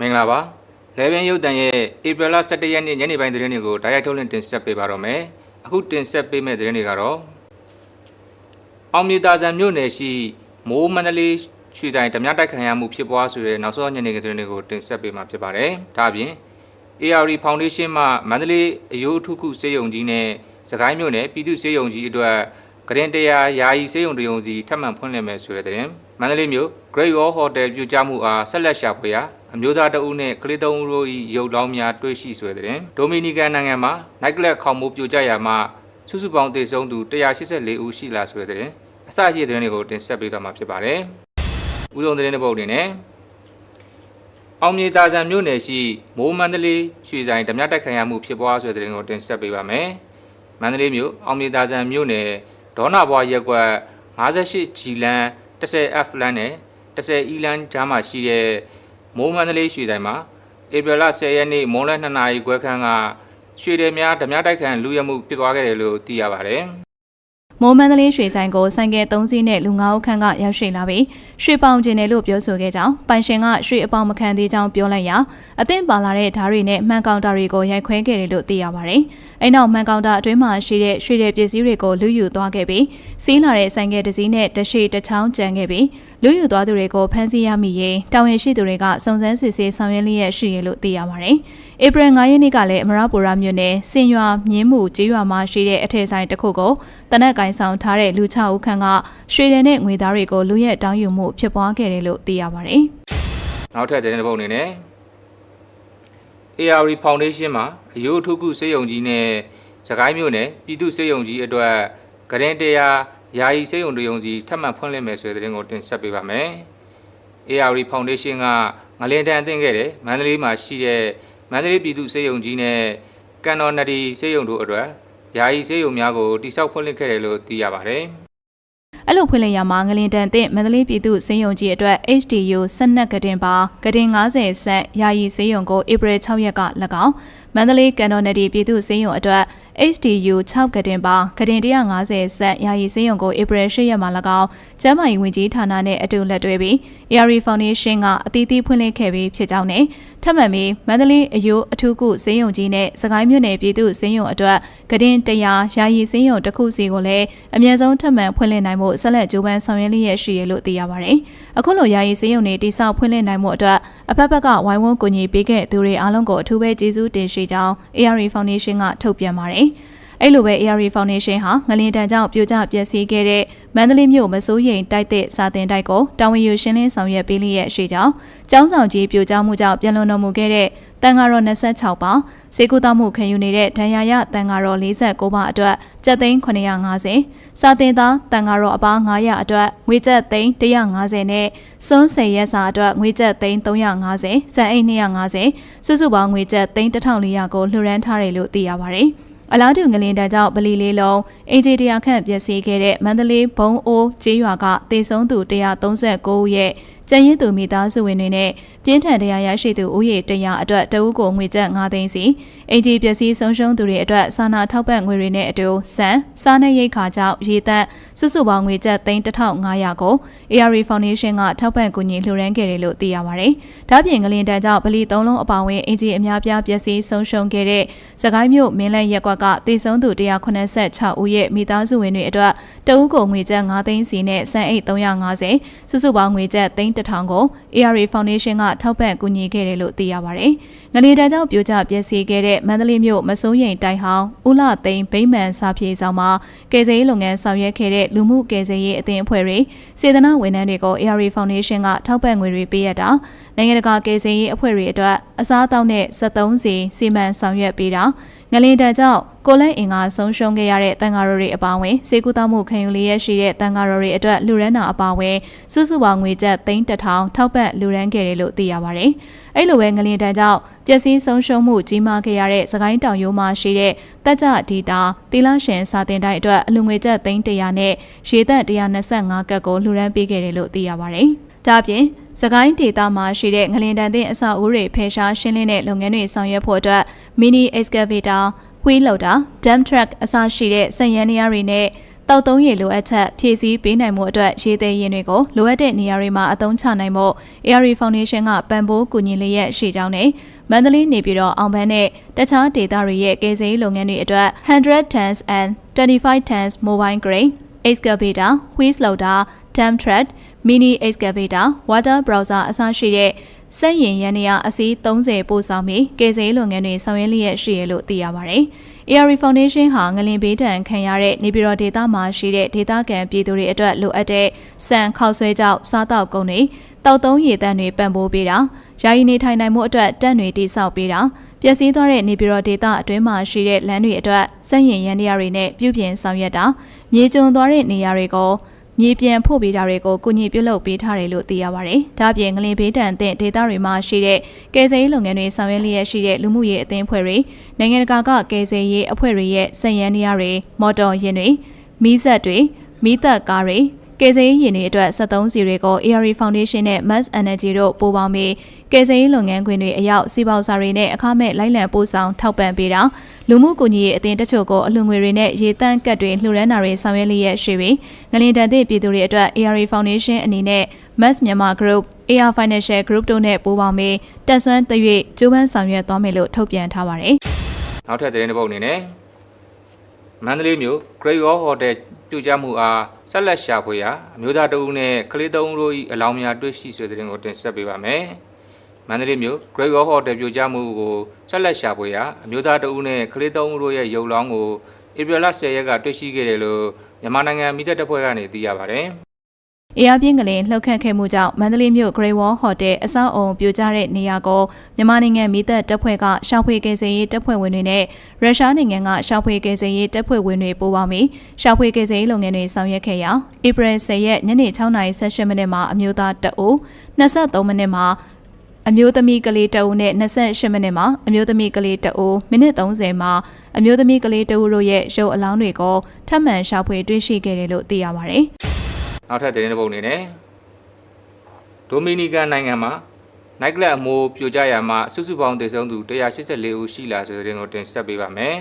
မင်္ဂလာပါလေဘင်းရုပ်တံရဲ့ဧပြီလ17ရက်နေ့ညနေပိုင်းသတင်းတွေကိုဓာတ်ရိုက်ထုတ်လွှင့်တင်ဆက်ပေးပါတော့မယ်အခုတင်ဆက်ပေးမယ့်သတင်းတွေကတော့အောင်မြေတာဇံမြို့နယ်ရှိမိုးမန္တလေးရွှေဆိုင်ဓမြတိုက်ခံရမှုဖြစ်ပွားဆိုတဲ့နောက်ဆုံးညနေခင်းသတင်းတွေကိုတင်ဆက်ပေးမှာဖြစ်ပါတယ်ဒါအပြင် ARD Foundation မှမန္တလေးအယိုးအထုခုစေယုံကြီးနဲ့စကိုင်းမြို့နယ်ပြည်သူစေယုံကြီးအတွက် ကရင်တရားယာယီစေယုံတယုံစီထပ်မံဖွင့်လှစ်မယ်ဆိုတဲ့သတင်းမန္တလေးမြို့ Great Wall Hotel ပြုကြမှုအားဆက်လက်ရှာဖွေရာအမျိုးသားတအုပ်နဲ့ကလေးသုံးဦးတို့၏ရုပ်လောင်းများတွေ့ရှိဆိုတဲ့သတင်းဒိုမီနီကန်နိုင်ငံမှာ Night Club ခေါင်မိုးပြိုကျရာမှာစုစုပေါင်းသေဆုံးသူ184ဦးရှိလာဆိုတဲ့သတင်းအစရှိတဲ့သတင်းတွေကိုတင်ဆက်ပေးသွားမှာဖြစ်ပါတယ်ဦးဆုံးသတင်းတစ်ပုဒ်အနေနဲ့အောင်မြေတာဇံမြို့နယ်ရှိမိုးမန္တလေးရွှေဆိုင်ဓမြတိုက်ခံရမှုဖြစ်ပွားဆိုတဲ့တဲ့ရင်ကိုတင်ဆက်ပေးပါမယ်။မန္တလေးမြို့အောင်မြေတာဇံမြို့နယ် ဒေါနာဘွားရက်ကွက်58ဂျီလန် 10F လမ်းနဲ့10 E လမ်းကြားမှာရှိတဲ့မိုးမန္တလေးရွှေဆိုင်မှာဧပြီလ10ရက်နေ့မွန်းလယ်2နာရီခွဲခန့်ကရွှေတယ်များဓမြတိုက်ခံလူရမှုဖြစ်သွားခဲ့တယ်လို့သိရပါတယ်။ မိုးမန္တလေးရွှေဆိုင်ကိုဆိုင်ကယ်၃စီးနဲ့လူ၅ဦးခန့်ကရောက်ရှိလာပြီးရွှေပေါင်ကျင်တယ်လို့ပြောဆိုခဲ့ကြောင်းပိုင်ရှင်ကရွှေအပေါင်မခံသေးကြောင်းပြောလိုက်ရာအသင့်ပါလာတဲ့ဓာတ်တွေနဲ့မှန်ကောင်တာတွေကိုရိုက်ခွဲခဲ့တယ်လို့သိရပါတယ်။အဲနောက်မှန်ကောင်တာအတွင်းမှာရှိတဲ့ရွှေတဲ့ပစ္စည်းတွေကိုလူယူသွားခဲ့ပြီးစီးလာတဲ့ဆိုင်ကယ်တစ်စီးနဲ့တရှိတစ်ချောင်းကျန်ခဲ့ပြီး လူယူသွားသူတွေကိုဖမ်းဆီးရမိရေးတာဝန်ရှိသူတွေကစုံစမ်းစစ်ဆေးဆောင်ရွက်လျက်ရှိရလို့သိရပါတယ်။ဧပြီ9ရက်နေ့ကလည်းအမရပူရမြို့နယ်စင်ရွာမြင်းမှုကျေးရွာမှာရှိတဲ့အထည်ဆိုင်တစ်ခုကိုတနက်ကင်ဆောင်ထားတဲ့လူ6ဦးခန့်ကရွှေရည်နဲ့ငွေသားတွေကိုလူရဲတောင်းယူမှုဖြစ်ပွားခဲ့တယ်လို့သိရပါတယ်။နောက်ထပ်သတင်းတစ်ပုဒ်အနေနဲ့ ARD Foundation မှာအယိုးအထုခုစေယုံကြီးနဲ့စကိုင်းမြို့နယ်ပြည်သူစေယုံကြီးအတွက်ကရင်တရား ယာယီစေယုံတယုံစီထပ်မံဖွင့်လှစ်မယ်ဆိုတဲ့သတင်းကိုတင်ဆက်ပေးပါမယ်။ ARD Foundation ကငလင်တန်အသင့်ခဲ့တဲ့မန္တလေးမှာရှိတဲ့မန္တလေးပြည်သူစေယုံကြီးနဲ့ကန်တော်နဒီစေယုံတို့အတွက်ယာယီစေယုံများကိုတိစောက်ဖွင့်လှစ်ခဲ့တယ်လို့သိရပါတယ်။အဲ့လိုဖွင့်လိုက်ရမှာငလင်တန်တဲ့မန္တလေးပြည်သူစင်းယုံကြီးအတွက် HDU ဆက်နက်ကတင်ပါကတင်90ဆက်ယာယီစင်းယုံကိုဧပြီ6ရက်က၎င်းမန္တလေးကန်တော်နယ်ဒီပြည်သူစင်းယုံအတွက် HDU 6ကတင်ပါကတင်150ဆက်ယာယီစင်းယုံကိုဧပြီ10ရက်မှာ၎င်းကျန်းမာရေးဝန်ကြီးဌာနနဲ့အတူလက်တွဲပြီး ARI Foundation ကအသီးသီးဖွင့်လှစ်ခဲ့ပြီးဖြစ်ကြောင်းနဲ့ထပ်မံပြီးမန္တလေးအယိုးအထူးကုစင်းယုံကြီးနဲ့စကိုင်းမြို့နယ်ပြည်သူစင်းယုံအတွက်ကတင်100ယာယီစင်းယုံတစ်ခုစီကိုလည်းအမြဲဆုံးထပ်မံဖွင့်လှစ်နိုင်မှုဆက်လက်ကြိုးပမ်းဆောင်ရွက်လျက်ရှိရလို့သိရပါတယ်။အခုလိုယာယီစင်းယုံတွေတိစောက်ဖွင့်လှစ်နိုင်မှုအတွက်အဖက်ဖက်ကဝိုင်းဝန်းကူညီပေးခဲ့သူတွေအားလုံးကိုအထူးပဲကျေးဇူးတင်ရှိကြောင်း ARI Foundation ကထုတ်ပြန်ပါတယ်။ အဲ့လိုပဲ ARI Foundation ဟာငလင်တန်ကြောင့်ပြိုကျပျက်စီးခဲ့တဲ့မန္တလေးမြို့မစိုးရိမ်တိုက်တဲ့စာတင်တိုက်ကိုတာဝန်ယူရှင်းလင်းဆောင်ရွက်ပေးလျက်ရှိကြောင်းကျောင်းဆောင်ကြီးပြိုကျမှုကြောင့်ပြန်လည်တော်မူခဲ့တဲ့တန်ဃာတော်26ပါးစေကုသမှုခံယူနေတဲ့ဒဏ်ရာရတန်ဃာတော်49ပါးအတွက်ကျပ်သိန်း950စာတင်သားတန်ဃာတော်အပါး900အတွက်ငွေကျပ်သိန်း150နဲ့စွန်းစေရက်စာအတွက်ငွေကျပ်သိန်း350စံအိတ်250စုစုပေါင်းငွေကျပ်သိန်း1400ကိုလှူဒန်းထားတယ်လို့သိရပါတယ် အလားတူငလင်တန်းကြောင့်ဗလီလေးလုံးအင်ဂျီတရာခန့်ပျက်စီးခဲ့တဲ့မန္တလေးဘုံအိုးကျေးရွာကတေဆုံးသူ139ဦးရဲ့ ကျန်ရင်းသူမိသားစုဝင်တွေနဲ့ပြင်းထန်တရားရရှိသူဦးရေ100အတွက်တအုပ်ကိုငွေကျပ်9သိန်းစီအင်ဂျီပျက်စီးဆုံးရှုံးသူတွေအတွက်စာနာထောက်ပံ့ငွေတွေနဲ့အတူစံစားနပ်ရိက္ခာကြောင့်ရေသက်စုစုပေါင်းငွေကျပ်သိန်း1500ကို ARI Foundation ကထောက်ပံ့ကူညီလှူဒါန်းခဲ့တယ်လို့သိရပါတယ်။ဒါ့ပြင်ငလင်တန်းကြောင့်ဗလီသုံးလုံးအပါအဝင်အင်ဂျီအများပြားပျက်စီးဆုံးရှုံးခဲ့တဲ့စကိုင်းမြို့မင်းလန်းရက်ကွက်ကတေဆုံးသူ186ဦးရဲ့မိသားစုဝင်တွေအတွက်တအုပ်ကိုငွေကျပ်9သိန်းစီနဲ့စံအိတ်350စုစုပေါင်းငွေကျပ်သိန်း1000ကို ARI Foundation ကထောက်ပံ့ကူညီခဲ့တယ်လို့သိရပါတယ်။ ငလီတန်းကြောင့်ပြိုကျပျက်စီးခဲ့တဲ့မန္တလေးမြို့မစိုးရိမ်တိုက်ဟောင်းဦးလာသိန်းဗိမ္မာန်စာပြေဆောင်မှာကယ်ဆယ်ရေးလုပ်ငန်းဆောင်ရွက်ခဲ့တဲ့လူမှုကယ်ဆယ်ရေးအသင်းအဖွဲ့တွေစေတနာဝန်ထမ်းတွေကို ARI Foundation ကထောက်ပံ့ငွေတွေပေးရတာနိုင်ငံတကာကယ်ဆယ်ရေးအဖွဲ့တွေအတွက်အစားအသောက်နဲ့73စီစီမံဆောင်ရွက်ပေးတာငလင်တန်းကြောင့်ကိုလဲအင်္ဂါဆုံးရှုံးခဲ့ရတဲ့တန်ဃာတော်တွေအပါအဝင်စေကူတောက်မှုခံယူလျက်ရှိတဲ့တန်ဃာတော်တွေအတွက်လူရန်နာအပါအဝင်စုစုပေါင်းငွေကျပ်သိန်း1000ထောက်ပံ့လူရန်ခဲ့တယ်လို့သိရပါတယ်။အဲ့လိုပဲငလင်တန်းကြောင့်ပျက်စီးဆုံးရှုံးမှုကြီးမားခဲ့ရတဲ့စကိုင်းတောင်ရိုးမှာရှိတဲ့တက်ကြဒီတာတီလာရှင်စာတင်တိုက်အတွက်အလူငွေကျပ်သိန်း100နဲ့ရေသက်125ကတ်ကိုလှူဒန်းပေးခဲ့တယ်လို့သိရပါတယ်။ဒါ့အပြင်စကိုင်းဒေတာမှာရှိတဲ့ငလင်တန်တဲ့အဆောက်အဦတွေဖယ်ရှားရှင်းလင်းတဲ့လုပ်ငန်းတွေဆောင်ရွက်ဖို့အတွက် mini excavator ဝှီးလောက်တာ dump truck အစရှိတဲ့စက်ရန်နေရာတွေနဲ့ တောက်သုံးရည်လိုအပ်ချက်ဖြည့်ဆည်းပေးနိုင်မှုအတွက်ရေသေးရင်တွေကိုလိုအပ်တဲ့နေရာတွေမှာအသုံးချနိုင်မှု ARI Foundation ကပံ့ပိုးကူညီလျက်ရှိကြောင်းနဲ့မန္တလေးနေပြည်တော်အောင်ပန်းနဲ့တခြားဒေသတွေရဲ့ကယ်ဆယ်ရေးလုပ်ငန်းတွေအတွက်100 tons and 25 tons mobile crane excavator, wheels loader, dump truck, mini excavator, water browser အစရှိတဲ့စက်ရင်ရန်နေရအစီး30ပို့ဆောင်ပြီးကယ်ဆယ်ရေးလုပ်ငန်းတွေဆောင်ရွက်လျက်ရှိရလို့သိရပါတယ်။ ARI Foundation ဟာငလင်ဘေးဒဏ်ခံရတဲ့နေပြည်တော်ဒေသမှာရှိတဲ့ဒေသခံပြည်သူတွေအတွက်လိုအပ်တဲ့စံခောက်ဆွဲကြောက်စားတောက်ကုန်တွေတောက်သုံးရည်တန်းတွေပံ့ပိုးပေးတာယာယီနေထိုင်နိုင်မှုအတွက်တက်တွေတိစောက်ပေးတာပျက်စီးသွားတဲ့နေပြည်တော်ဒေသအတွင်းမှာရှိတဲ့လမ်းတွေအတွက်စက်ရင်ရန်တရားတွေနဲ့ပြုပြင်ဆောင်ရွက်တာမြေကျုံသွားတဲ့နေရာတွေကို မြေပြန်ဖို့ပေးတာတွေကိုကုညီပြုလုပ်ပေးထားတယ်လို့သိရပါတယ်။ဒါ့အပြင်ငလင်ဘေးတန်တဲ့ဒေသတွေမှာရှိတဲ့ကယ်ဆယ်ရေးလုပ်ငန်းတွေဆောင်ရွက်လျက်ရှိတဲ့လူမှုရေးအသင်းအဖွဲ့တွေနိုင်ငံတကာကကယ်ဆယ်ရေးအဖွဲ့တွေရဲ့စက်ရန်တရားတွေမော်တော်ယာဉ်တွေမီးစက်တွေမီးသက်ကားတွေကယ်ဆယ်ရေးယာဉ်တွေအတွက်73စီတွေကို ARI Foundation နဲ့ Mass Energy တို့ပူးပေါင်းပြီး ကယ်ဆယ်ရေးလုပ်ငန်းခွင်တွေအရောက်စီပေါစာတွေနဲ့အခမဲ့လိုက်လံပို့ဆောင်ထောက်ပံ့ပေးတာလူမှုကူညီရေးအသင်းတချို့ကိုအလှူငွေတွေနဲ့ရေတန့်ကတ်တွေလှူဒန်းတာတွေဆောင်ရွက်လျက်ရှိပြီးငလင်တန်တဲ့ပြည်သူတွေအတွက် ARI Foundation အနေနဲ့ Mass Myanmar Group, AR Financial Group တို့နဲ့ပူးပေါင်းပြီးတက်ဆွမ်းသရွေ့ကျိုးပန်းဆောင်ရွက်သွားမယ်လို့ထုတ်ပြန်ထားပါတယ်။နောက်ထပ်သတင်းတစ်ပုဒ်အနေနဲ့မန္တလေးမြို့ Great Wall Hotel ပြုတ်ကျမှုအားဆက်လက်ရှာဖွေရာအမျိုးသားတဦးနဲ့ကလေးသုံးဦးတို့၏အလောင်းများတွေ့ရှိဆိုတဲ့သတင်းကိုတင်ဆက်ပေးပါမယ်။ မန္တလေးမြို့ Great Wall Hotel ပြုတ်ကျမှုကိုဆက်လက်ရှာဖွေရာအမျိုးသားတဦးနဲ့ကလေးသုံးဦးတို့ရဲ့ရုပ်လောင်းကိုဧပြီလ10ရက်ကတွေ့ရှိခဲ့တယ်လို့မြန်မာနိုင်ငံမိသက်တပ်ဖွဲ့ကနေသိရပါတယ်။အေယာပြင်းကလေးလှုပ်ခတ်ခဲ့မှုကြောင့်မန္တလေးမြို့ Great Wall Hotel အဆောက်အုံပြိုကျတဲ့နေရာကိုမြန်မာနိုင်ငံမိသက်တပ်ဖွဲ့ကရှောက်ဖွေကယ်ဆယ်ရေးတပ်ဖွဲ့ဝင်တွေနဲ့ရုရှားနိုင်ငံကရှောက်ဖွေကယ်ဆယ်ရေးတပ်ဖွဲ့ဝင်တွေပူးပေါင်းပြီးရှောက်ဖွေကယ်ဆယ်ရေးလုပ်ငန်းတွေဆောင်ရွက်ခဲ့ရာဧပြီ10ရက်ညနေ6:18မိနစ်မှာအမျိုးသားတအူ23မိနစ်မှာ အမျိုးသမီးကလေးတအူနဲ့28မိနစ်မှာအမျိုးသမီးကလေးတအူမိနစ်30မှာအမျိုးသမီးကလေးတအူတို့ရဲ့ရုပ်အလောင်းတွေကိုထပ်မံရှာဖွေတွေ့ရှိခဲ့တယ်လို့သိရပါတယ်။နောက်ထပ်သတင်းတစ်ပုဒ်အနေနဲ့ဒိုမီနီကန်နိုင်ငံမှာနိုင်ကလပ်အမိုးပြိုကျရာမှာစုစုပေါင်းသေဆုံးသူ184ဦးရှိလာဆိုတဲ့သတင်းကိုတင်ဆက်ပေးပါမယ်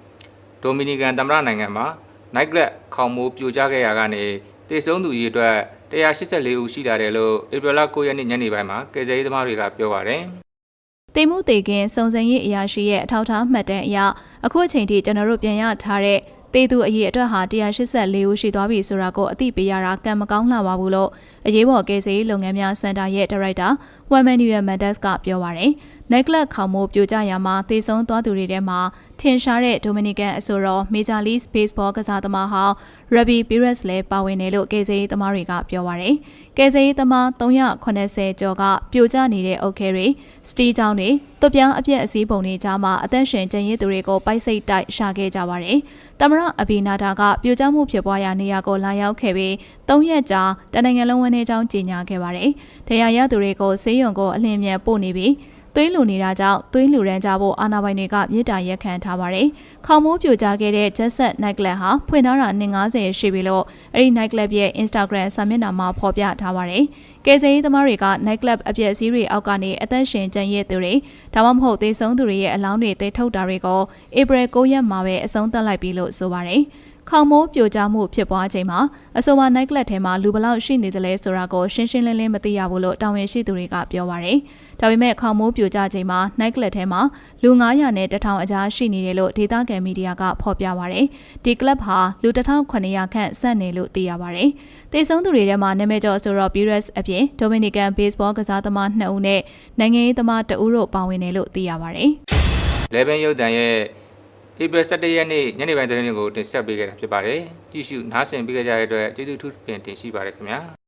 ။ဒိုမီနီကန်သမ္မတနိုင်ငံမှာနိုင်ကလပ်ခေါင်မိုးပြိုကျခဲ့ရာကနေသေဆုံးသူရေအတွက် 184ဦးရှိလာတယ်လို့ဧပြီလ9ရက်နေ့ညနေပိုင်းမှာကယ်ဆယ်ရေးသမားတွေကပြောပါတယ်။တေမှုတေကင်းစုံစမ်းရေးအရာရှိရဲ့အထောက်အထားမှတ်တမ်းအရအခုအချိန်ထိကျွန်တော်တို့ပြန်ရထားတဲ့တေသူအရေးအတွက်ဟာ184ဦးရှိသွားပြီဆိုတာကိုအသိပေးရတာကံမကောင်းလှပါဘူးလို့အရေးပေါ်ကယ်ဆယ်ရေးလုပ်ငန်းများစင်တာရဲ့ဒါရိုက်တာဝမ်မန်နျူရယ်မန်ဒတ်ကပြောပါရယ်။နိုက်ကလပ်ခေါမိုးပြိုကျရာမှာသေဆုံးသွားသူတွေထဲမှာထင်ရှားတဲ့ဒိုမီနီကန်အဆိုတော်မေဂျာလီးစ်ဘေ့စ်ဘောကစားသမားဟောင်းရဘီပီရက်စ်လည်းပါဝင်တယ်လို့ကယ်ဆယ်ရေးသမားတွေကပြောပါရယ်။ကယ်ဆယ်ရေးသမား380ကျော်ကပြိုကျနေတဲ့အုတ်ခဲတွေစတီးချောင်းတွေတွပြောင်းအပြက်အစည်းပုံတွေကြားမှာအသက်ရှင်ကျန်ရစ်သူတွေကိုပိုက်စိတ်တိုက်ရှာခဲ့ကြပါရယ်။တမရအဘီနာတာကပြိုကျမှုဖြစ်ပွားရာနေရာကိုလာရောက်ခဲ့ပြီး၃ရက်ကြာတနင်္ဂနွေလုံးဝန်းထဲကြောင်းကြီးညာခဲ့ပါတယ်။တရားရသူတွေကိုဆေးရုံကိုအလင်းမြန်ပို့နေပြီးသွေးလူနေတာကြောင့်သွေးလူရန်ကြဖို့အာဏာပိုင်တွေကမြေတားရက်ခံထားပါတယ်။ခေါမိုးပြိုကျခဲ့တဲ့ Jet Set Night Club ဟာဖွင့်ထားတာ150ရှိပြီလို့အဲ့ဒီ Night Club ရဲ့ Instagram စာမျက်နှာမှာဖော်ပြထားပါတယ်။ကယ်ဆယ်ရေးသမားတွေက Night Club အပြည့်အစည်းတွေအောက်ကနေအသက်ရှင်ကျန်ရစ်သူတွေဒါမှမဟုတ်သေဆုံးသူတွေရဲ့အလောင်းတွေသိထုတ်တာတွေကိုဧပြီ9ရက်မှာပဲအဆုံးသတ်လိုက်ပြီလို့ဆိုပါတယ်။ ခေါမိုးပြိုကျမှုဖြစ်ပွားချိန်မှာအဆိုပါ night club ထဲမှာလူဘလောက်ရှိနေတယ်လဲဆိုတာကိုရှင်းရှင်းလင်းလင်းမသိရဘူးလို့တာဝန်ရှိသူတွေကပြောပါရယ်။ဒါပေမဲ့ခေါမိုးပြိုကျချိန်မှာ night club ထဲမှာလူ900နဲ့1000အကြားရှိနေတယ်လို့ဒေသခံမီဒီယာကဖော်ပြပါရယ်။ဒီ club ဟာလူ1900ခန့်စက်နေလို့သိရပါရယ်။တေဆုံးသူတွေထဲမှာနာမည်ကျော်ဆိုတော့ Pires အပြင် Dominican Baseball ကစားသမား2ဦးနဲ့နိုင်ငံရေးသမား2ဦးတို့ပါဝင်တယ်လို့သိရပါရယ်။လေဘန်ရုပ်တံရဲ့ ဧပြီ17ရက်နေ့ညနေပိုင်းသတင်းတွေကိုတင်ဆက်ပေးခဲ့တာဖြစ်ပါတယ်။ကြည့်ရှုနားဆင်ပေးကြတဲ့အတွက်ကျေးဇူးထူးပင်တင်ရှိပါတယ်ခင်ဗျာ။